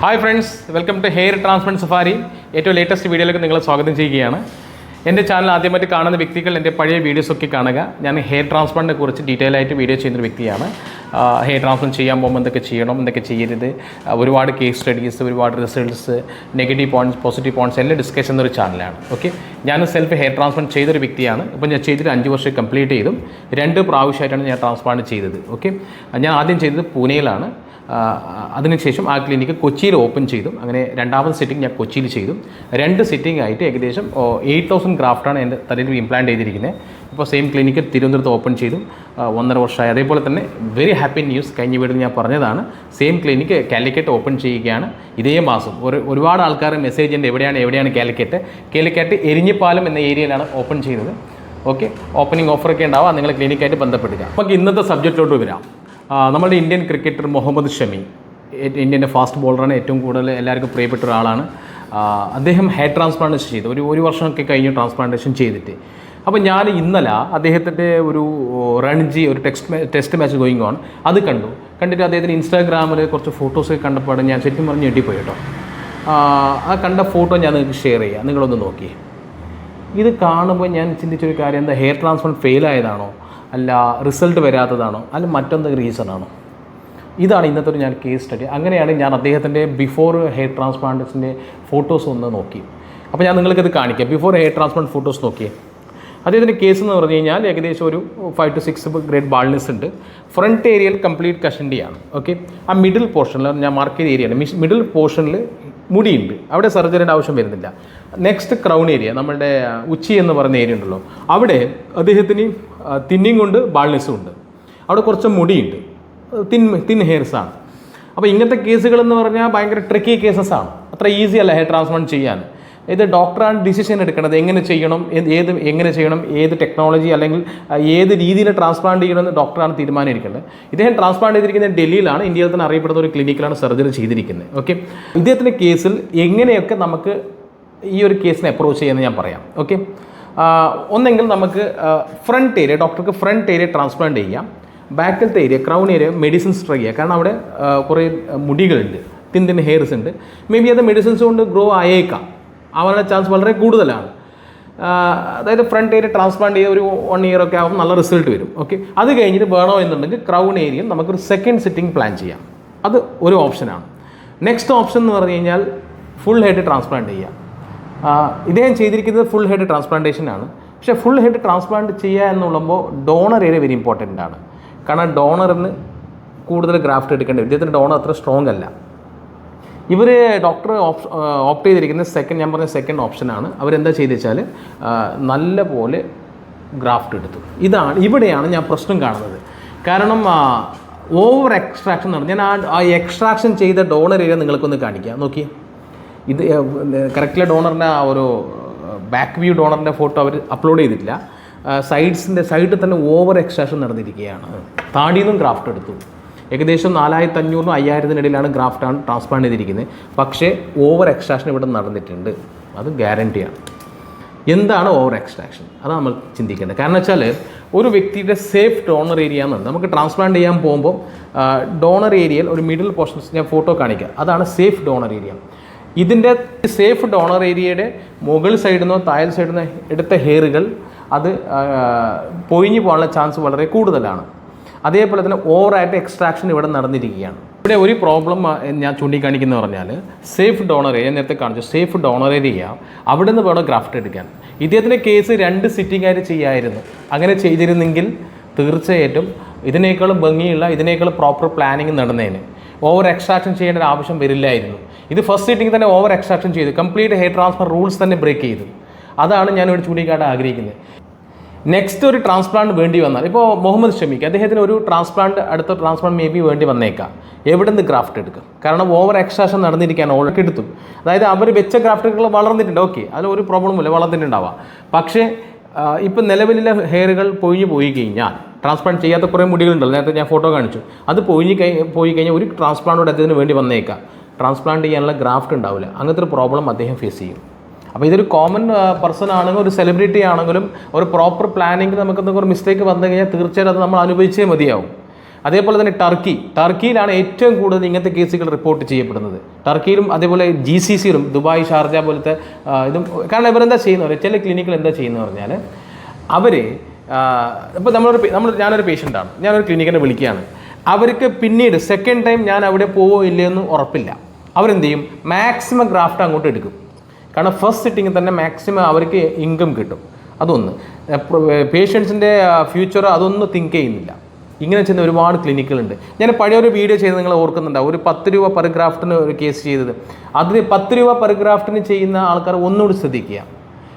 Hi friends welcome to hair transplant safari ഏറ്റവും latest വീഡിയോയിലേക്ക് നിങ്ങളെ സ്വാഗതം ചെയ്യുകയാണ്. എന്റെ ചാനൽ ആദ്യമായിട്ട് കാണുന്ന വ്യക്തികൾ എന്റെ പഴയ വീഡിയോസൊക്കെ കാണുക. ഞാൻ ഹെയർ ട്രാൻസ്പ്ലാന്റിനെ കുറിച്ച് ഡീറ്റെയിൽ ആയിട്ട് വീഡിയോ ചെയ്യുന്ന വ്യക്തിയാണ്. ഹെയർ ട്രാൻസ്പ്ലാന്റ് ചെയ്യാൻ പോകുമ്പോൾ എന്തൊക്കെ ചെയ്യണം എന്തൊക്കെ ചെയ്യരുത് ഒരുപാട് കേസ് സ്റ്റഡീസ് ഒരുപാട് results negative points positive points എല്ലാം ഡിസ്കസ് ചെയ്യുന്ന ഒരു ചാനലാണ് ഓക്കെ ഞാൻ സെൽഫ് ഹെയർ ട്രാൻസ്പ്ലാന്റ് ചെയ്തൊരു വ്യക്തിയാണ്. ഇപ്പോൾ ഞാൻ ചെയ്തിട്ട് അഞ്ച് വർഷം കംപ്ലീറ്റ് ചെയ്തും രണ്ട് പ്രാവശ്യമായിട്ടാണ് ഞാൻ ട്രാൻസ്പ്ലാന്റ് ചെയ്തത്. ഓക്കെ ഞാൻ ആദ്യം ചെയ്തത് പൂനെയിലാണ്. അതിനുശേഷം ആ ക്ലിനിക്ക് കൊച്ചിയിൽ ഓപ്പൺ ചെയ്തു അങ്ങനെ രണ്ടാമത് സിറ്റിംഗ് ഞാൻ കൊച്ചിയിൽ ചെയ്തു. രണ്ട് സിറ്റിംഗ് ആയിട്ട് ഏകദേശം എയ്റ്റ് തൗസൻഡ് ഗ്രാഫ്റ്റാണ് എന്റെ തലയിൽ ഇംപ്ലാന്റ് ചെയ്തിരിക്കുന്നത് ഇപ്പോൾ സെയിം ക്ലിനിക്ക് തിരുവനന്തപുരത്ത് ഓപ്പൺ ചെയ്തു ഒന്നര വർഷമായി. അതേപോലെ തന്നെ വെരി ഹാപ്പി ന്യൂസ് കഴിഞ്ഞ വീട്ടിൽ ഞാൻ പറഞ്ഞതാണ് സെയിം ക്ലിനിക്ക് കാലിക്കറ്റ് ഓപ്പൺ ചെയ്യുകയാണ്. ഇതേ മാസം ഒരു ഒരുപാട് ആൾക്കാർ മെസ്സേജ് ഉണ്ട് എവിടെയാണ് എവിടെയാണ് കാലിക്കറ്റ്? കാലിക്കറ്റ് എരിഞ്ഞിപ്പാലം എന്ന ഏരിയയിലാണ് ഓപ്പൺ ചെയ്തത് ഓക്കെ ഓപ്പണിംഗ് ഓഫറൊക്കെ ഉണ്ടാവുക നിങ്ങൾ ക്ലിനിക്കായിട്ട് ബന്ധപ്പെടുക. നമുക്ക് ഇന്നത്തെ സബ്ജക്റ്റിലോട്ട് വരാം. നമ്മുടെ ഇന്ത്യൻ ക്രിക്കറ്റർ മുഹമ്മദ് ഷമി ഇന്ത്യന്റെ ഫാസ്റ്റ് ബോളറാണ് ഏറ്റവും കൂടുതൽ എല്ലാവർക്കും പ്രിയപ്പെട്ട ഒരാളാണ്. അദ്ദേഹം ഹെയർ ട്രാൻസ്പ്ലാന്റേഷൻ ചെയ്തു. ഒരു ഒരു വർഷമൊക്കെ കഴിഞ്ഞ് ട്രാൻസ്പ്ലാന്റേഷൻ ചെയ്തിട്ട്. അപ്പോൾ ഞാൻ ഇന്നലെ അദ്ദേഹത്തിന്റെ ഒരു റൺജി ഒരു text test match going on അത് കണ്ടു. കണ്ടിട്ട് അദ്ദേഹത്തിന് ഇൻസ്റ്റാഗ്രാമിൽ കുറച്ച് ഫോട്ടോസൊക്കെ കണ്ടപ്പോൾ ഞാൻ ശരിക്കും പറഞ്ഞ് ഞെട്ടിപ്പോയി കേട്ടോ ആ, ആ കണ്ട ഫോട്ടോ ഞാൻ നിങ്ങൾക്ക് ഷെയർ ചെയ്യാം. നിങ്ങളൊന്ന് നോക്കി ഇത് കാണുമ്പോൾ ഞാൻ ചിന്തിച്ചൊരു കാര്യം എന്താ? ഹെയർ ട്രാൻസ്പ്ലാന്റ് ഫെയിൽ ആയതാണോ? അല്ല റിസൾട്ട് വരാത്തതാണോ? അല്ല മറ്റൊന്ന് റീസൺ ആണോ? ഇതാണ് ഇന്നത്തെ ഒരു ഞാൻ കേസ് സ്റ്റഡി അങ്ങനെയാണ് ഞാൻ അദ്ദേഹത്തിന്റെ ബിഫോർ ഹെയർ ട്രാൻസ്പ്ലാന്റ്സിന്റെ ഫോട്ടോസ് ഒന്ന് നോക്കി. അപ്പോൾ ഞാൻ നിങ്ങൾക്കത് കാണിക്കാം. ബിഫോർ ഹെയർ ട്രാൻസ്പ്ലാന്റ് ഫോട്ടോസ് നോക്കിയേ. അദ്ദേഹത്തിന്റെ കേസ് എന്ന് പറഞ്ഞു കഴിഞ്ഞാൽ ഏകദേശം ഒരു five to six grade baldness ഉണ്ട്. ഫ്രണ്ട് ഏരിയയിൽ കംപ്ലീറ്റ് കഷണ്ടിയാണ് ഓക്കെ ആ മിഡിൽ പോർഷനിൽ ഞാൻ മാർക്ക് ചെയ്ത ഏരിയയാണ് മിഡിൽ പോർഷനിൽ മുടിയുണ്ട്. അവിടെ സർജറിയുടെ ആവശ്യം വരുന്നില്ല. നെക്സ്റ്റ് ക്രൗൺ ഏരിയ നമ്മുടെ ഉച്ചി എന്ന് പറയുന്ന ഏരിയ ഉണ്ടല്ലോ. അവിടെ അദ്ദേഹത്തിന് തിന്നിങ് ഉണ്ട് ബാൾനെസ്സും ഉണ്ട്. അവിടെ കുറച്ച് മുടിയുണ്ട്. തിൻ തിൻ ഹെയർസാണ് അപ്പോൾ ഇങ്ങനത്തെ കേസുകൾ എന്ന് പറഞ്ഞാൽ ഭയങ്കര ട്രിക്കി കേസസ് ആണ്. അത്ര ഈസി അല്ല ഹെയർ ട്രാൻസ്പ്ലാന്റ് ചെയ്യാൻ. ഇത് ഡോക്ടറാണ് ഡിസിഷൻ എടുക്കുന്നത് എങ്ങനെ ചെയ്യണം? ഏത് എങ്ങനെ ചെയ്യണം? ഏത് ടെക്നോളജി അല്ലെങ്കിൽ ഏത് രീതിയിൽ ട്രാൻസ്പ്ലാന്റ് ചെയ്യണമെന്ന് ഡോക്ടറാണ് തീരുമാനം എടുക്കേണ്ടത് ഇദ്ദേഹം ട്രാൻസ്പ്ലാന്റ് ചെയ്തിരിക്കുന്നത് ഡൽഹിയിലാണ്. ഇന്ത്യയിൽ തന്നെ അറിയപ്പെടുന്ന ഒരു ക്ലിനിക്കിലാണ് സർജറി ചെയ്തിരിക്കുന്നത്. ഓക്കെ ഇദ്ദേഹത്തിന്റെ കേസിൽ എങ്ങനെയൊക്കെ നമുക്ക് ഈ ഒരു കേസിനെ അപ്രോച്ച് ചെയ്യുമെന്ന് ഞാൻ പറയാം. ഓക്കെ ഒന്നെങ്കിൽ നമുക്ക് ഫ്രണ്ട് ഏരിയ ഡോക്ടർക്ക് ഫ്രണ്ട് ഏരിയ ട്രാൻസ്പ്ലാന്റ് ചെയ്യാം. ബാക്കിലത്തെ area crown area medicines try ചെയ്യാം. കാരണം അവിടെ കുറേ മുടികളുണ്ട്. തിൻ തിൻ ഹെയർസ് ഉണ്ട്. മേ ബി അത് മെഡിസിൻസ് കൊണ്ട് ഗ്രോ ആയേക്കാം. ആവാനുള്ള ചാൻസ് വളരെ കൂടുതലാണ്. അതായത് ഫ്രണ്ട് ഏരിയ ട്രാൻസ്പ്ലാന്റ് ചെയ്ത് ഒരു വൺ ഇയർ ഒക്കെ ആകുമ്പോൾ നല്ല റിസൾട്ട് വരും. ഓക്കെ അത് കഴിഞ്ഞിട്ട് വേണോ എന്നുണ്ടെങ്കിൽ ക്രൗൺ ഏരിയയിൽ നമുക്കൊരു സെക്കൻഡ് സിറ്റിംഗ് പ്ലാൻ ചെയ്യാം. അത് ഒരു ഓപ്ഷനാണ് നെക്സ്റ്റ് ഓപ്ഷൻ എന്ന് പറഞ്ഞു കഴിഞ്ഞാൽ ഫുൾ ഹെഡ് ട്രാൻസ്പ്ലാന്റ് ചെയ്യാം. ഇദ്ദേഹം ചെയ്തിരിക്കുന്നത് ഫുൾ ഹെഡ് ട്രാൻസ്പ്ലാന്റേഷൻ ആണ്. പക്ഷേ ഫുൾ ഹെഡ് ട്രാൻസ്പ്ലാന്റ് ചെയ്യുക എന്നുള്ളപ്പോൾ ഡോണർ ഏരിയ വെരി ഇമ്പോർട്ടന്റ് ആണ്. കാരണം ഡോണറിന് കൂടുതൽ ഗ്രാഫ്റ്റ് എടുക്കേണ്ടി ഇദ്ദേഹത്തിന്റെ ഡോണർ അത്ര സ്ട്രോങ് അല്ല. ഇവർ ഡോക്ടർ ഓപ്റ്റ് ചെയ്തിരിക്കുന്ന സെക്കൻഡ് ഞാൻ പറഞ്ഞ സെക്കൻഡ് ഓപ്ഷനാണ് അവരെന്താ ചെയ്ത് വെച്ചാൽ നല്ല പോലെ ഗ്രാഫ്റ്റ് എടുത്തു. ഇതാണ് ഇവിടെയാണ് ഞാൻ പ്രശ്നം കാണുന്നത്. കാരണം ഓവർ എക്സ്ട്രാക്ഷൻ നടന്നു ഞാൻ ആ എക്സ്ട്രാക്ഷൻ ചെയ്ത ഡോണർ ഏരിയ നിങ്ങൾക്കൊന്ന് കാണിക്കാം. നോക്കി ഇത് കറക്റ്റിലെ ഡോണറിന്റെ ആ ഒരു ബാക്ക് വ്യൂ ഡോണറിന്റെ ഫോട്ടോ അവർ അപ്ലോഡ് ചെയ്തിട്ടില്ല. സൈഡ്സിന്റെ സൈഡിൽ തന്നെ ഓവർ എക്സ്ട്രാക്ഷൻ നടന്നിരിക്കുകയാണ്. താടിയിൽ നിന്നും ഗ്രാഫ്റ്റ് എടുത്തു. ഏകദേശം നാലായിരത്തി അഞ്ഞൂറിനും അയ്യായിരത്തിനിടയിലാണ് ആണ് ട്രാൻസ്പ്ലാന്റ് ചെയ്തിരിക്കുന്നത്. പക്ഷേ ഓവർ എക്സ്ട്രാക്ഷൻ ഇവിടെ നടന്നിട്ടുണ്ട്. അത് ഗ്യാരണ്ടിയാണ് എന്താണ് ഓവർ എക്സ്ട്രാക്ഷൻ അതാണ് നമ്മൾ ചിന്തിക്കേണ്ടത്. കാരണം വെച്ചാൽ ഒരു വ്യക്തിയുടെ സേഫ് ഡോണർ ഏരിയ എന്നുണ്ട് നമുക്ക് ട്രാൻസ്പ്ലാന്റ് ചെയ്യാൻ പോകുമ്പോൾ ഡോണർ ഏരിയയിൽ ഒരു മിഡിൽ പോർഷൻസ് ഞാൻ ഫോട്ടോ കാണിക്കുക അതാണ് സേഫ് ഡോണർ ഏരിയ ഇതിന്റെ സേഫ് ഡോണർ ഏരിയയുടെ മുകൾ സൈഡിൽ നിന്നോ താഴെ സൈഡിൽ നിന്നോ എടുത്ത ഹെയറുകൾ അത് പൊയിഞ്ഞു പോകാനുള്ള ചാൻസ് വളരെ കൂടുതലാണ്. അതേപോലെ തന്നെ ഓവറായിട്ട് എക്സ്ട്രാക്ഷൻ ഇവിടെ നടന്നിരിക്കുകയാണ്. ഇവിടെ ഒരു പ്രോബ്ലം ഞാൻ ചൂണ്ടിക്കാണിക്കുന്നത് പറഞ്ഞാൽ സേഫ് ഡോണർ ഏരിയ നേരത്തെ കാണിച്ചു സേഫ് ഡോണർ ഏരിയ അവിടെ നിന്ന് വേണം ഗ്രാഫ്റ്റ് എടുക്കാൻ. ഇദ്ദേഹത്തിന്റെ കേസ് രണ്ട് സിറ്റിംഗ് ആയിട്ട് ചെയ്യായിരുന്നു. അങ്ങനെ ചെയ്തിരുന്നെങ്കിൽ തീർച്ചയായിട്ടും ഇതിനേക്കാളും ഭംഗിയുള്ള ഇതിനേക്കാളും പ്രോപ്പർ പ്ലാനിങ് നടന്നേന്. ഓവർ എക്സ്ട്രാക്ഷൻ ചെയ്യേണ്ട ഒരു ആവശ്യം വരില്ലായിരുന്നു. ഇത് ഫസ്റ്റ് സീറ്റിംഗ് തന്നെ ഓവർ എക്സ്ട്രാക്ഷൻ ചെയ്തു. കംപ്ലീറ്റ് ഹെയർ ട്രാൻസ്ഫർ റൂൾസ് തന്നെ ബ്രേക്ക് ചെയ്തു. അതാണ് ഞാൻ ഇവിടെ ചൂണ്ടിക്കാട്ടാൻ ആഗ്രഹിക്കുന്നത്. നെക്സ്റ്റ് ഒരു ട്രാൻസ്പ്ലാന്റ് വേണ്ടി വന്നാൽ ഇപ്പോൾ മുഹമ്മദ് ഷമിക്ക് അദ്ദേഹത്തിന് ഒരു ട്രാൻസ്പ്ലാന്റ് അടുത്ത ട്രാൻസ്പ്ലാന്റ് മേ ബി വേണ്ടി വന്നേക്കാം. എവിടെ നിന്ന് ഗ്രാഫ്റ്റ് എടുക്കും? കാരണം ഓവർ എക്സ്ട്രാഷൻ നടന്നിരിക്കാൻ ഓൾറെഡി എടുത്തു. അതായത് അവർ വെച്ച ഗ്രാഫ്റ്റുകൾ വളർന്നിട്ടുണ്ട്. ഓക്കെ അതിൽ ഒരു പ്രോബ്ലം ഇല്ല വളർന്നിട്ടുണ്ടാവാം. പക്ഷേ ഇപ്പം നിലവിലെ ഹെയറുകൾ പൊഴിഞ്ഞു പോയി കഴിഞ്ഞാൽ ട്രാൻസ്പ്ലാന്റ് ചെയ്യാത്ത കുറേ മുടികളുണ്ടല്ലോ. നേരത്തെ ഞാൻ ഫോട്ടോ കാണിച്ചു. അത് പൊഴിഞ്ഞ് പോയി കഴിഞ്ഞാൽ ഒരു ട്രാൻസ്പ്ലാന്റോട് അദ്ദേഹത്തിന് വേണ്ടി വന്നേക്കാം. ട്രാൻസ്പ്ലാന്റ് ചെയ്യാനുള്ള ഗ്രാഫ്റ്റ് ഉണ്ടാവില്ല. അങ്ങനത്തെ ഒരു പ്രോബ്ലം അദ്ദേഹം ഫേസ് ചെയ്യും. അപ്പോൾ ഇതൊരു കോമൺ പേഴ്സൺ ആണെങ്കിലും ഒരു സെലിബ്രിറ്റി ആണെങ്കിലും ഒരു പ്രോപ്പർ പ്ലാനിങ് നമുക്ക് എന്തെങ്കിലും ഒരു മിസ്റ്റേക്ക് വന്നു കഴിഞ്ഞാൽ തീർച്ചയായിട്ടും അത് നമ്മൾ അനുഭവിച്ചേ മതിയാവും. അതേപോലെ തന്നെ ടർക്കി. ടർക്കിയിലാണ് ഏറ്റവും കൂടുതൽ ഇങ്ങനത്തെ കേസുകൾ റിപ്പോർട്ട് ചെയ്യപ്പെടുന്നത്. ടർക്കിയിലും അതേപോലെ ജി സി സിയിലും ദുബായ് ഷാർജ പോലത്തെ ഇതും കാരണം ഇവരെന്താ ചെയ്യുന്നത്? ചില ക്ലിനിക്കിൽ എന്താ ചെയ്യുന്നത് പറഞ്ഞാൽ അവർ ഇപ്പോൾ നമ്മളൊരു നമ്മൾ ഞാനൊരു പേഷ്യന്റാണ് ഞാനൊരു ക്ലിനിക്കിനെ വിളിക്കുകയാണ്. അവർക്ക് പിന്നീട് സെക്കൻഡ് ടൈം ഞാൻ അവിടെ പോവോ ഇല്ലയെന്ന് ഉറപ്പില്ല. അവരെന്ത് ചെയ്യും മാക്സിമം ഗ്രാഫ്റ്റ് അങ്ങോട്ട് എടുക്കും. കാരണം ഫസ്റ്റ് സിറ്റിങ്ങിൽ തന്നെ മാക്സിമം അവർക്ക് ഇൻകം കിട്ടും. അതൊന്ന്. പേഷ്യൻസിന്റെ ഫ്യൂച്ചർ അതൊന്നും തിങ്ക് ചെയ്യുന്നില്ല. ഇങ്ങനെ ചെയ്യുന്ന ഒരുപാട് ക്ലിനിക്കുകളുണ്ട് ഞാൻ പഴയ ഒരു വീഡിയോ ചെയ്ത് നിങ്ങൾ ഓർക്കുന്നുണ്ടാവും ഒരു പത്ത് രൂപ പെർ ഗ്രാഫ്റ്റിന് ഒരു കേസ് ചെയ്തത്. അതിന് പത്ത് രൂപ പെർ ഗ്രാഫ്റ്റിന് ചെയ്യുന്ന ആൾക്കാർ ഒന്നുകൂടി ശ്രദ്ധിക്കുക.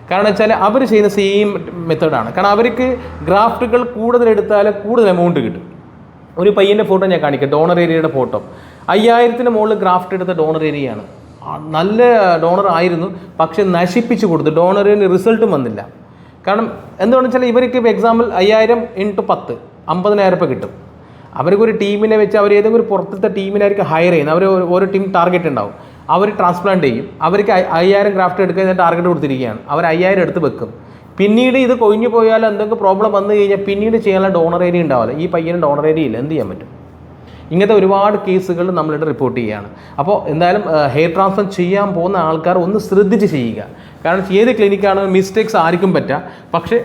കാരണം വെച്ചാൽ അവർ ചെയ്യുന്ന സെയിം മെത്തേഡാണ് കാരണം അവർക്ക് ഗ്രാഫ്റ്റുകൾ കൂടുതൽ എടുത്താൽ കൂടുതൽ എമൗണ്ട് കിട്ടും. ഒരു പയ്യന്റെ ഫോട്ടോ ഞാൻ കാണിക്കാം. ഡോണർ ഏരിയയുടെ ഫോട്ടോ അയ്യായിരത്തിന് മുകളിൽ ഗ്രാഫ്റ്റ് എടുത്ത ഡോണർ ഏരിയയാണ് നല്ല ഡോണർ ആയിരുന്നു. പക്ഷെ നശിപ്പിച്ചു കൊടുത്തു. ഡോണറിന് റിസൾട്ടും വന്നില്ല. കാരണം എന്താണെന്ന് വെച്ചാൽ ഇവർക്ക് ഇപ്പോൾ എക്സാമ്പിൾ അയ്യായിരം ഇന്റു പത്ത്. അമ്പതിനായിരം രൂപ കിട്ടും. അവർക്ക് ഒരു ടീമിനെ വെച്ച് അവർ ഏതെങ്കിലും ഒരു പുറത്തത്തെ ടീമിനായിരിക്കും ഹയർ ചെയ്യുന്നത്. അവർ ഓരോ ടീം ടാർഗറ്റ് ഉണ്ടാവും. അവർ ട്രാൻസ്പ്ലാന്റ് ചെയ്യും. അവർക്ക് അയ്- അയ്യായിരം ഗ്രാഫ്റ്റ് എടുക്കാൻ ടാർഗറ്റ് കൊടുത്തിരിക്കുകയാണ്. അവർ അയ്യായിരം എടുത്ത് വെക്കും. പിന്നീട് ഇത് കൊഴിഞ്ഞു പോയാൽ എന്തെങ്കിലും പ്രോബ്ലം വന്നു കഴിഞ്ഞാൽ പിന്നീട് ചെയ്യാനുള്ള ഡോണർ ഏരിയ ഉണ്ടാവില്ല. ഈ പയ്യന് ഡോണർ ഏരിയ ഇല്ല. എന്ത് ചെയ്യാൻ പറ്റും? ഇങ്ങനത്തെ ഒരുപാട് കേസുകൾ നമ്മളിവിടെ റിപ്പോർട്ട് ചെയ്യുകയാണ്. അപ്പോൾ എന്തായാലും ഹെയർ ട്രാൻസ്ഫർ ചെയ്യാൻ പോകുന്ന ആൾക്കാർ ഒന്ന് ശ്രദ്ധിച്ച് ചെയ്യുക. കാരണം ഏത് ക്ലിനിക്കാണ് മിസ്റ്റേക്സ് ആർക്കും പറ്റുക പക്ഷേ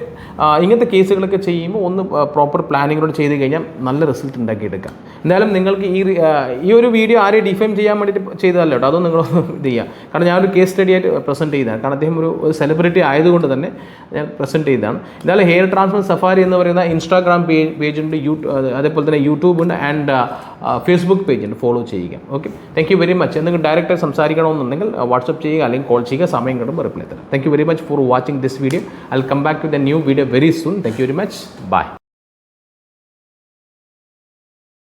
ഇങ്ങനത്തെ കേസുകളൊക്കെ ചെയ്യുമ്പോൾ ഒന്ന് പ്രോപ്പർ പ്ലാനിങ്ങിലൂടെ ചെയ്ത് കഴിഞ്ഞാൽ നല്ല റിസൾട്ട് ഉണ്ടാക്കിയെടുക്കാം. എന്തായാലും നിങ്ങൾക്ക് ഈ ഈ ഒരു വീഡിയോ ആരെയും ഡിഫൈൻ ചെയ്യാൻ വേണ്ടിയിട്ട് ചെയ്തതല്ല കേട്ടോ? അതൊന്നും നിങ്ങളൊന്ന് ഇത് ചെയ്യുക കാരണം ഞാനൊരു കേസ് സ്റ്റഡി ആയിട്ട് പ്രസന്റ് ചെയ്തതാണ്. കാരണം അദ്ദേഹം ഒരു സെലിബ്രിറ്റി ആയതുകൊണ്ട് തന്നെ ഞാൻ പ്രസന്റ് ചെയ്തതാണ്. എന്തായാലും ഹെയർ ട്രാൻസ്ഫർ സഫാരി എന്ന് പറയുന്ന ഇൻസ്റ്റാഗ്രാം പേജ് പേജുണ്ട് യൂട്യൂബ് അതേപോലെ തന്നെ യൂട്യൂബ് ഉണ്ട് ആൻഡ് ഫേസ്ബുക്ക് പേജുണ്ട് ഫോളോ ചെയ്യുക. Okay thank you very much എന്തെങ്കിലും ഡയറക്റ്റായി സംസാരിക്കണമെന്നുണ്ടെങ്കിൽ വാട്സപ്പ് ചെയ്യുക അല്ലെങ്കിൽ കോൾ ചെയ്യുക. സമയം കിട്ടുമ്പോൾ റിപ്ലൈ തരാം thank you very much for watching this video I come back to the new video very soon thank you very much bye